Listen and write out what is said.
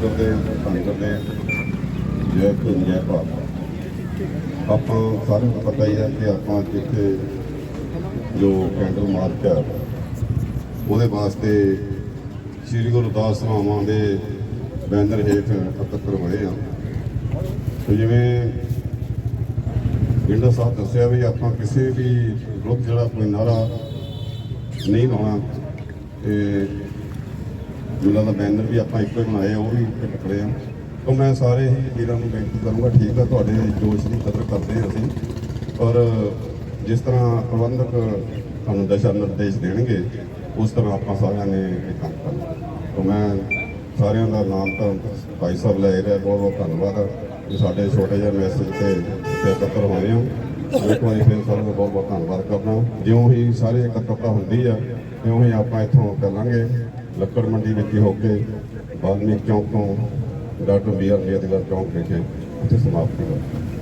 ਕਰਦੇ ਹਾਂ ਧੰਨ ਕਰਦੇ ਹਾਂ ਜੈ ਭੀਮ ਜੈ ਭਾਰਤ ਆਪਾਂ ਸਾਰਿਆਂ ਨੂੰ ਪਤਾ ਹੀ ਹੈ ਕਿ ਆਪਾਂ ਜਿੱਥੇ ਜੋ ਕੈਂਡਲ ਮਾਰਚ ਹੈ ਉਹਦੇ ਵਾਸਤੇ ਸ੍ਰੀ ਗੁਰੂ ਦਾਸ ਸਭਾਵਾਂ ਦੇ ਬੈਨਰ ਹੇਠ ਇਕੱਤਰ ਹੋਏ ਆ। ਤੇ ਜਿਵੇਂ ਜਿੰਦਾ ਸਾਹਿਬ ਦੱਸਿਆ ਵੀ ਆਪਾਂ ਕਿਸੇ ਵੀ ਗਰੁੱਪ ਜਿਹੜਾ ਕੋਈ ਨਾਰਾ ਨਹੀਂ ਲਾਉਣਾ, ਤੇ ਜਿਨ੍ਹਾਂ ਦਾ ਬੈਨਰ ਵੀ ਆਪਾਂ ਇੱਕੋ ਹੀ ਬਣਾਏ ਉਹ ਵੀ ਟਕੜੇ ਆ। ਤਾਂ ਮੈਂ ਸਾਰੇ ਹੀ ਵੀਰਾਂ ਨੂੰ ਬੇਨਤੀ ਕਰੂੰਗਾ, ਠੀਕ ਆ, ਤੁਹਾਡੇ ਜੋਸ਼ ਦੀ ਕਦਰ ਕਰਦੇ ਹਾਂ ਅਸੀਂ। ਔਰ ਜਿਸ ਤਰ੍ਹਾਂ ਪ੍ਰਬੰਧਕ ਤੁਹਾਨੂੰ ਦਿਸ਼ਾ ਨਿਰਦੇਸ਼ ਦੇਣਗੇ, ਉਸ ਤਰ੍ਹਾਂ ਆਪਾਂ ਸਾਰਿਆਂ ਨੇ ਇਹ ਕੰਮ ਕਰਨਾ। ਤਾਂ ਮੈਂ ਸਾਰਿਆਂ ਦਾ ਨਾਮ ਤਾਂ ਭਾਈ ਸਾਹਿਬ ਲੈ ਰਿਹਾ ਬਹੁਤ ਬਹੁਤ ਧੰਨਵਾਦ ਕਿ ਸਾਡੇ ਛੋਟੇ ਜਿਹੇ ਮੈਸੇਜ ਤੇ ਤੇ ਇਕੱਤਰ ਹੋਏ ਹਾਂ ਇੱਕ ਵਾਰੀ ਫਿਰ ਸਾਰਿਆਂ ਦਾ ਬਹੁਤ ਬਹੁਤ ਧੰਨਵਾਦ ਕਰਨਾ ਜਿਉਂ ਹੀ ਸਾਰੇ ਇਕੱਤਰਤਾ ਹੁੰਦੀ ਆ, ਤਿਉਂ ਹੀ ਆਪਾਂ ਇੱਥੋਂ ਚੱਲਾਂਗੇ। ਲੱਕੜ ਮੰਡੀ ਵਿੱਚ ਹੋ ਕੇ ਬਾਲਮੀਕ ਚੌਂਕ ਤੋਂ ਡਾਕਟਰ ਬੀ ਆਰ ਅੰਬੇਦਕਰ ਚੌਂਕ ਵਿਖੇ ਉੱਥੇ ਸਮਾਪਤੀ ਹੋਈ।